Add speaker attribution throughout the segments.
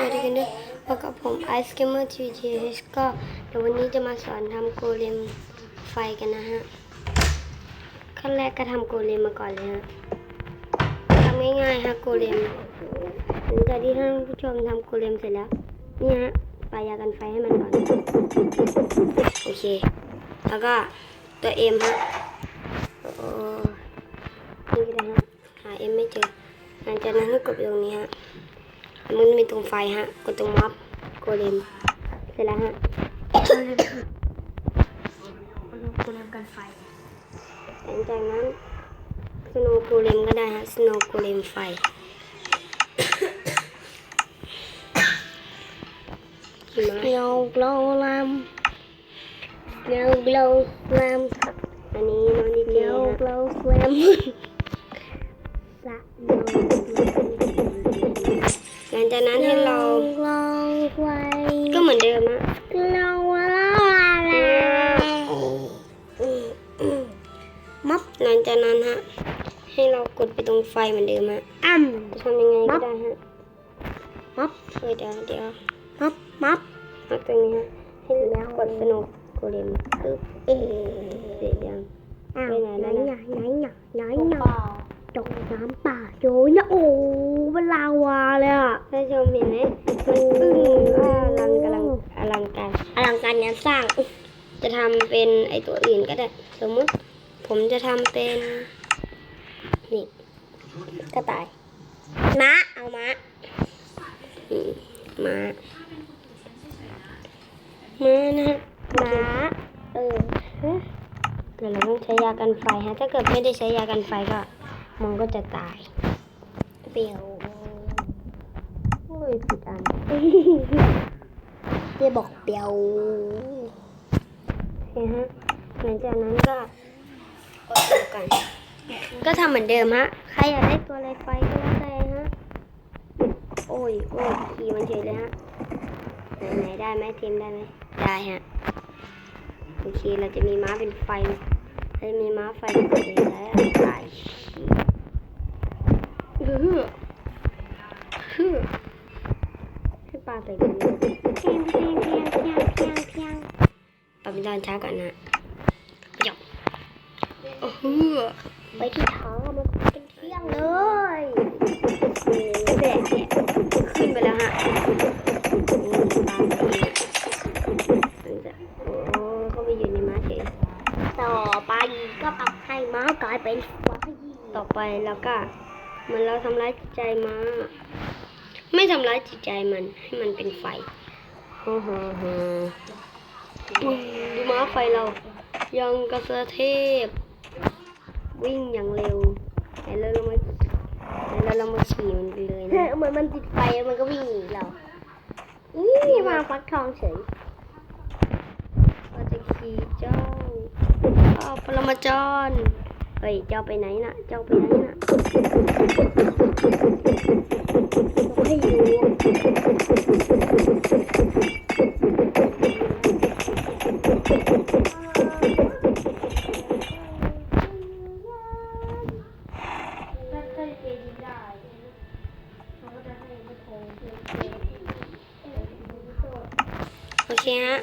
Speaker 1: สวัสดีกันด้วยพบกับผมไอซ์เกมเมอร์ทีวีก็เดี๋ยววันนี้จะมาสอนทำโกเลมไฟกันนะฮะ ขั้นแรกก็ทำโกเลมมาก่อนเลยฮะทำง่ายๆฮะโกเลมหลังจากที่ท่านผู้ชมทำโกเลมเสร็จแล้ว นี่ฮะปายากันไฟให้มันก่อน โอเค แล้วก็ตัวเอ็มฮะโอ้นี่ก็ได้ฮะ หาเอ็มไม่เจอหลังจากนั้นให้กดตรงนี้ฮะ มันมีตรงไฟฮะ กดตรงม็อบโกเลมเสร็จแล้วฮะ
Speaker 2: โกเลมโกเลมกันไฟ
Speaker 1: หลังจากนั้นสโนว์โกเลมก็ได้ฮะสโนว์โกเลมไฟหิมะ
Speaker 2: โลโกลลมโลโกลลม
Speaker 1: อันนี้น้องดีเจ
Speaker 2: โล
Speaker 1: ฮะ
Speaker 2: โกลลมสะโล
Speaker 1: ห ลังจากนั้นให้เรา
Speaker 2: โลไฟ
Speaker 1: ก็เหมือนเดิมฮะ
Speaker 2: โลลาลา
Speaker 1: ม็อบหลังจากนั้นฮะ ให้เรากดไปตรงไฟเหมือนเดิมฮะ
Speaker 2: อ้ำ
Speaker 1: จะทำยังไงก็ได้ฮะ
Speaker 2: ม็อบ
Speaker 1: เออเดี๋ยวเดี๋ยว
Speaker 2: ม็อบม็อบ
Speaker 1: เอาตรงนี้ฮะให้เรากดสโนว์โกเลมปึ๊บ
Speaker 2: เอ๋
Speaker 1: เสร็จยัง
Speaker 2: อ้าว
Speaker 1: ไป
Speaker 2: ไห
Speaker 1: ไห
Speaker 2: น
Speaker 1: น
Speaker 2: ไหน
Speaker 1: แล้วนะ
Speaker 2: ไหนไหนไหนไหน ตกน้ำป่าโยยนะโอ้เป็นลาวาเลยอะ
Speaker 1: ท่านชมเห็นไหมมันอึ้งว่าอลังกำลังอลังการ
Speaker 2: อลังการงานสร้าง
Speaker 1: จะทำเป็นไอตัวอื่นก็ได้ สมมุติผมจะทำเป็นนี่
Speaker 2: กระต่ายม้าเอาม้า
Speaker 1: ม้าม้านะฮะ
Speaker 2: ม้าเออ
Speaker 1: เดี๋ยวเราต้องใช้ยากันไฟฮะ ถ้าเกิดไม่ได้ใช้ยากันไฟก็ มันก็จะตาย
Speaker 2: เปียว
Speaker 1: โอ้ยผิดอัน
Speaker 2: เจ๊บอกเปียว
Speaker 1: โอเคฮะหลังจากนั้นก็กดดูกัน ก็ทำเหมือนเดิมฮะ ใครอยากได้ตัวอะไรไฟก็แล้วแต่ฮะ โอ้ยโอ้ยขี่มันเฉยเลยฮะ ไหนไหนได้ไหมทีมได้ไหมได้ฮะ โอเค เราจะมีม้าเป็นไฟเราจะมีม้าไฟเป็นเลยแล้วตาย เฮ้อเฮ้อให้ปลาใส่กันเพี
Speaker 2: ยงเพียงเพียงเพียงเพียงเพียง
Speaker 1: ปลาเป็นตอนเช้าก่อนนะหยอกโอ้โห
Speaker 2: ไปที่ท้ามันเป็นเที่ยงเลย
Speaker 1: แบกขึ้นไปแล้วฮะ
Speaker 2: ต่อไปก็ปรับให้ม้ากลายเป็นไฟ
Speaker 1: ต่อไปแล้วก็ เหมันเราทำร้ายจิตใจม้าไม่ทำร้ายจิตใจมัน ให้มันเป็นไฟฮ่าฮ่าฮ่าดูดูม้าไฟเรา ยังกระเสือเทพ วิ่งอย่างเร็วแต่เราลงมาแต่เราลงมาขี่มันไปเลยนะ
Speaker 2: เหมือนมันติดไฟแล้วมันก็วิ่งหนีเรานี่มาฟักทองเฉย
Speaker 1: เราจะขี่เจ้าอ้าวปรมาจารย์ เฮ้ย เจ้าไปไหนนะเจ้าไปไหนนะ
Speaker 2: ให้ดู
Speaker 1: โอเคฮะ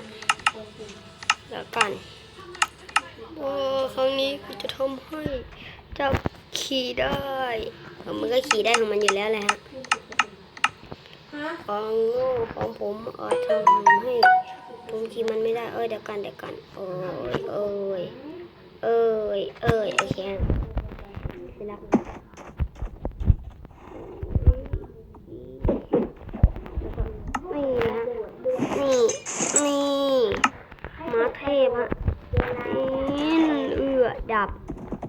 Speaker 1: เดี๋ยวก่อน โอ้ครั้งนี้กูจะทำให้เจ้าขี่ได้เออมันก็ขี่ได้ของมันอยู่แล้วแหละฮะของโง่ของผมอาจทำให้ผมขี่มันไม่ได้เอ้ยเดี๋ยวกันเดี๋ยวกันโอ้ยเอ้ยเอ้ยเอ้ยโอเคฮะเสร็จแล้วนี่นะฮะนี่ นี่ม้าเทพฮะนี่เอือดั บ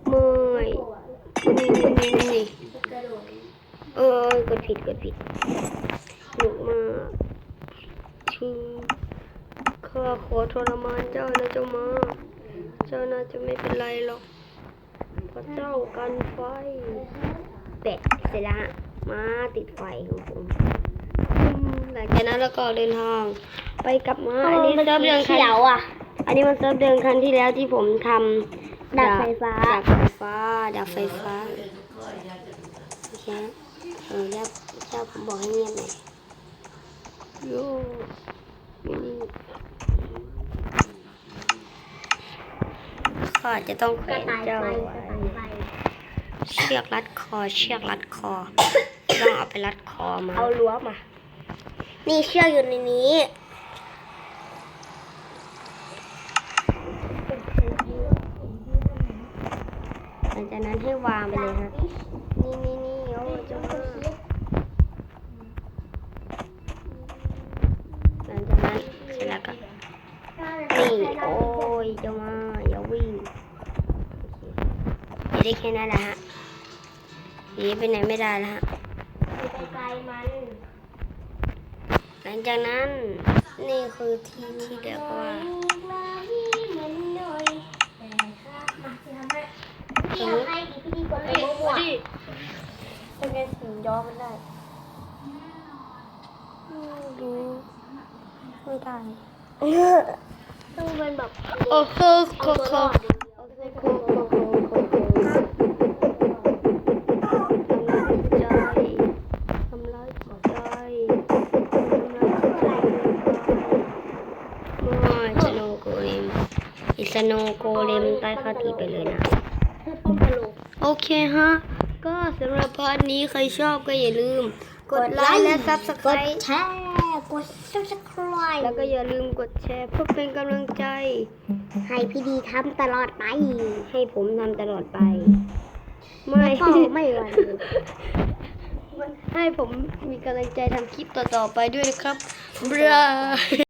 Speaker 1: เมยนี่นี่นี่นี่เออกดผิดกดผิดหนุกมากชื่อข้าขอทรมานเจ้านะเจ้ามาเจ้าน่าจะไม่เป็นไรหรอกเพราะเจ้ากันไฟแปะเสร็จแล้วฮะม้าติดไฟของผมอืมหลังจากนั้นเราก็เดินทางไปกับม้าอันนี้เซิร์ฟเดินคัน
Speaker 2: เขียวอะ
Speaker 1: อันนี้มันเซิร์ฟเดิมครั้งที่แล้วที่ผมทำ
Speaker 2: ดาบไฟฟ้า
Speaker 1: ดาบไฟฟ้าดาบไฟฟ้าโอเคนะเออเจ้าเจ้าผมบอกให้เงียบหน่อยโยนี่ข้าจะต้องแขว
Speaker 2: กระ
Speaker 1: น
Speaker 2: ต่าย
Speaker 1: เจ้า
Speaker 2: ไฟ
Speaker 1: ไว้
Speaker 2: กระต่ายไฟ
Speaker 1: เชือกรัดคอ เชือกรัดคอต้องเอาไปรัดคอมา
Speaker 2: เอารั้วมา นี่เชือกอยู่ในนี้
Speaker 1: ลังจากนั้นให้วางไปเลยฮะนี่นี่นี่โอ้เจ้ามาหลังจากนั้นเสร็จแล้วก็นี่โอ้ยเจ้ามาอย่าวิ่งโอเคได้แค่นั้นแหละฮะหนีไปไหนไม่ได้แล้วฮะ
Speaker 2: ไปไกลมัน
Speaker 1: หลังจากนั้นนี่คือที่ที่เรียกว่า
Speaker 2: พี่เอาให้ดิพี่ดีกดไปมั่วๆเป็นไงถึงย้อมันได้
Speaker 1: ดูไม่ได้
Speaker 2: ต้องเป็นแบบ
Speaker 1: โอ้โหโค
Speaker 2: อา
Speaker 1: โค
Speaker 2: อด
Speaker 1: โคโคโคโคโคทำร้ายจิตใจทำร้ายจิตใจทำร้ายจิตใจไม่สโนโกเลมอิสโนว์โกเลมใต้ข้าตีไปเลยนะ
Speaker 2: ให้ป้อมพะโล
Speaker 1: โอเคฮะ ก็สำหรับพาร์ทนี้ใครชอบก็อย่าลืม กดไลค์และซับสไคร
Speaker 2: กด
Speaker 1: ต์
Speaker 2: แชร์กด subscribe
Speaker 1: แล้วก็อย่าลืมกดแชร์เพื่อเป็นกำลังใจ
Speaker 2: ให้พี่ดีทำตลอดไป
Speaker 1: ให้ผมทำตลอดไป ไม่
Speaker 2: แล้วก็ไม่หวัน
Speaker 1: ให้ผมมีกำลังใจทำคลิปต่อๆไปด้วยนะครับบราย